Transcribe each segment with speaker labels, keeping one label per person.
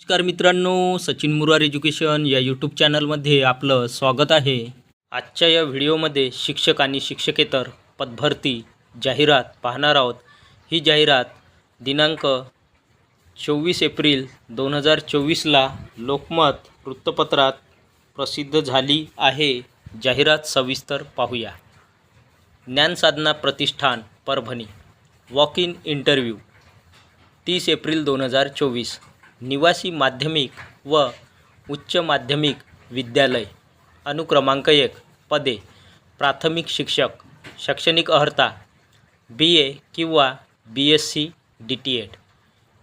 Speaker 1: नमस्कार मित्रांनो सचिन मुरार एज्युकेशन या यूट्यूब चॅनलमध्ये आपलं स्वागत आहे. आजच्या या व्हिडिओमध्ये शिक्षक आणि शिक्षकेतर पदभरती जाहिरात पाहणार आहोत. ही जाहिरात दिनांक चोवीस एप्रिल दोन हजार चोवीसला लोकमत वृत्तपत्रात प्रसिद्ध झाली आहे. जाहिरात सविस्तर पाहूया. Dnyansadhana Pratishthan Parbhani. Walk in interview तीस एप्रिल दोन हजार चोवीस. निवासी माध्यमिक व उच्च माध्यमिक विद्यालय. अनुक्रमांक एक पदे. प्राथमिक शिक्षक शैक्षणिक अर्हता बी ए किंवा B S C D T Ed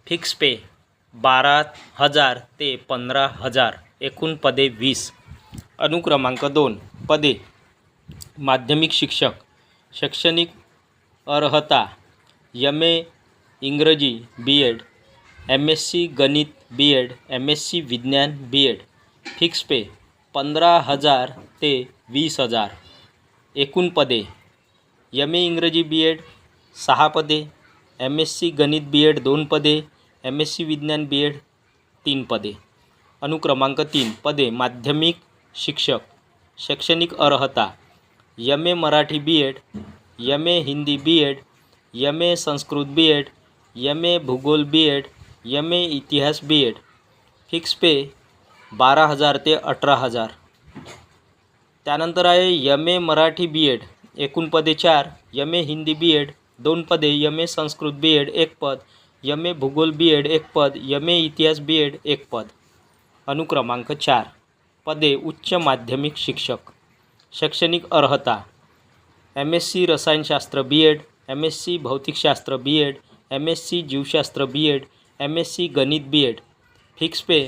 Speaker 1: fix pay बारा हजार ते पंधरा हजार एकूण पदे वीस. अनुक्रमांक दोन पदे. माध्यमिक शिक्षक शैक्षणिक अर्हता यम ए इंग्रजी B Ed M S C गणित B Ed M S C विज्ञान बी एड फिक्स पे पंधरा हज़ार ते वीस हज़ार. एकूण पदे. एम ए इंग्रजी बी एड सहा पदे. एम एस सी गणित बी एड दोन पदे. एम एस सी विज्ञान बी एड तीन पदे. अनुक्रमांक तीन, पदे माध्यमिक शिक्षक, शैक्षणिक अर्हता. M A Marathi B Ed M A Hindi B Ed M A Sanskrit B Ed M A भूगोल बी एड एम ए इतिहास बी एड. फिक्स पे बारा हजार ते अठरा हजार. त्यानंतर आहे M A Marathi B Ed. एकूण पदे चार. M A Hindi B Ed. दोन पदे M A Sanskrit B Ed एक पद. एम ए भूगोल बी एड एक पद. एम ए इतिहास बी एड एक पद. अनुक्रमांक चार. पदे उच्च माध्यमिक शिक्षक. शैक्षणिक अर्हता. एम एस सी रसायनशास्त्र B Ed. M S C भौतिकशास्त्र B Ed. M S C जीवशास्त्र B Ed. M S C गणित बी एड फिक्स पे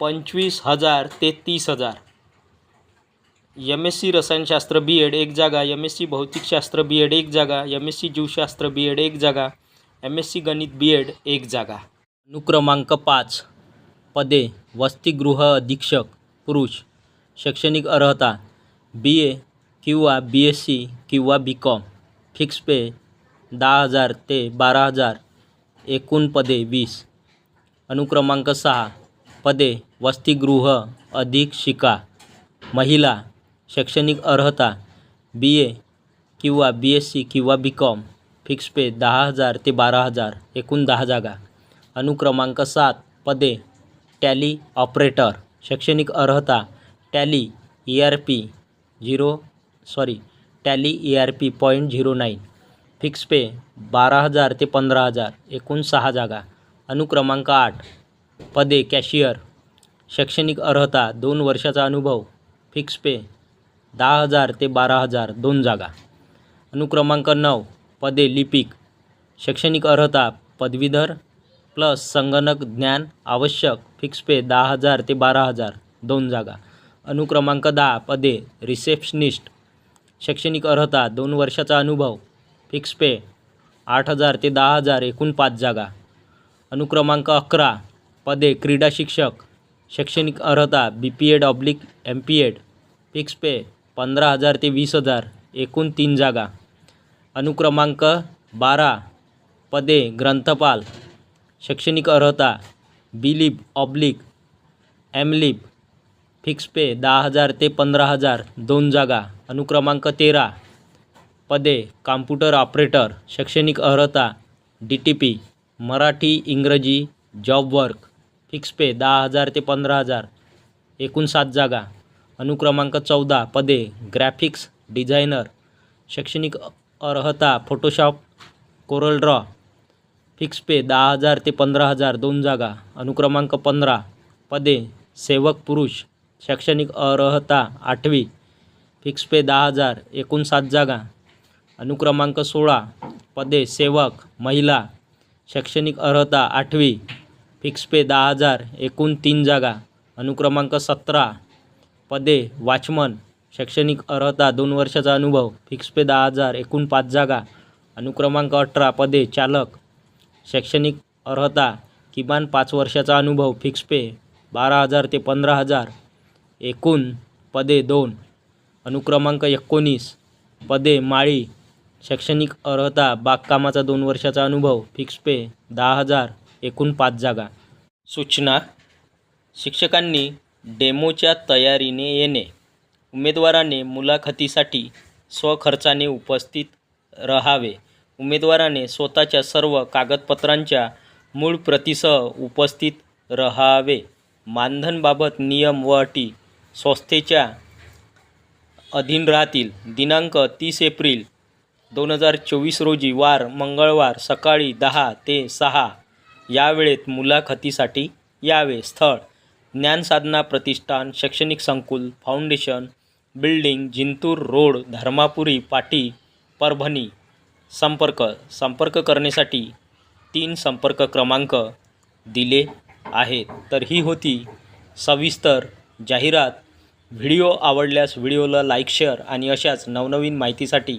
Speaker 1: पंचवीस हज़ार ते तीस हज़ार. एम एस सी रसायनशास्त्र बी एड एक जागा एम एस सी भौतिकशास्त्र बी एड एक जागा एम एस सी जीवशास्त्र बी एड एक जागा एम एस सी गणित बी एड एक जागा. अनुक्रमांक पाच. पदे. वसतिगृह अधीक्षक, पुरुष. शैक्षणिक अर्हता. बी ए किंवा बी एस सी किंवा बी कॉम फिक्स पे दहा हज़ार ते बारा हज़ार. एकूण पदे वीस. अनुक्रमांक सहा. पदे वसतिगृह अधीक्षिका महिला शैक्षणिक अर्हता बी ए किंवा बी एस सी किंवा बी कॉम फिक्स पे दहा हजार ते बारा हजार. एकूण दहा जागा. अनुक्रमांक सात. पदे टॅली ऑपरेटर. शैक्षणिक अर्हता Tally E R P zero sorry Tally E R P point zero nine fix pay बारा हजार ते पंधरा हजार एकूण सहा जागा. अनुक्रमांक आठ पदे कॅशियर शैक्षणिक अर्हता दोन वर्षाचा अनुभव फिक्स पे दहा हजार ते बारा हजार दोन जागा. अनुक्रमांक नऊ पदे लिपिक शैक्षणिक अर्हता पदवीधर प्लस संगणक ज्ञान आवश्यक फिक्स पे दहा हजार ते बारा हजार दोन जागा. अनुक्रमांक दहा पदे रिसेप्शनिस्ट शैक्षणिक अर्हता दोन वर्षाचा अनुभव फिक्स पे आठ हजार ते दहा हजार एकूण पाच जागा. अनुक्रमांक अकरा पदे क्रीडा शिक्षक शैक्षणिक अर्हता B P Ed oblique M P Ed fix pay पंधरा हजार ते वीस हजार एकूण तीन जागा. अनुक्रमांक बारा पदे ग्रंथपाल शैक्षणिक अर्हता B Lib oblique M Lib fix pay दहा हजार ते पंधरा हजार दोन जागा. अनुक्रमांक तेरा पदे कॉम्प्युटर ऑपरेटर शैक्षणिक अर्हता डी टी पी मराठी इंग्रजी जॉब वर्क फिक्स पे दहा हजार ते पंधरा हजार एकूण सात जागा अनुक्रमांक चौदा पदे ग्रॅफिक्स डिझायनर शैक्षणिक अर्हता Photoshop Corel draw fix pay दहा हजार ते पंधरा हजार दोन जागा अनुक्रमांक पंधरा पदे सेवक पुरुष शैक्षणिक अर्हता आठवी फिक्स पे दहा हजार एकूण सात जागा अनुक्रमांक सोळा पदे सेवक महिला शैक्षणिक अर्हता आठवी फिक्स पे दहा हजार एकूण तीन जागा. अनुक्रमांक सतरा पदे वॉचमन शैक्षणिक अर्हता दोन वर्षाचा अनुभव फिक्स पे दहा हजार एकूण पाच जागा. अनुक्रमांक अठरा पदे चालक शैक्षणिक अर्हता किमान पाच वर्षाचा अनुभव फिक्स पे बारा हजार ते पंधरा हजार एकूण पदे दोन. अनुक्रमांक एकोणीस पदे माळी शैक्षणिक अर्हता बागकामाचा दोन वर्षाचा अनुभव फिक्स पे दहा हजार एकूण पाच जागा. सूचना शिक्षकांनी डेमोच्या तयारीने येणे उमेदवाराने मुलाखतीसाठी स्वखर्चाने उपस्थित राहावे उमेदवाराने स्वतःच्या सर्व कागदपत्रांच्या मूळ प्रतीसह उपस्थित रहावे मानधनबाबत नियम व अटी संस्थेच्या अधीन राहतील. दिनांक तीस एप्रिल दोन हजार चोवीस रोजी वार मंगळवार सकाळी दहा ते सहा या वेळेत मुलाखतीसाठी यावे. स्थळ ज्ञानसाधना प्रतिष्ठान शैक्षणिक संकुल foundation building Jintur road Dharmapuri पाटी परभणी. संपर्क संपर्क करण्यासाठी तीन संपर्क क्रमांक दिले आहेत. तर ही होती सविस्तर जाहिरात. व्हिडिओ आवडल्यास व्हिडिओला लाईक शेअर आणि अशाच नवनवीन माहितीसाठी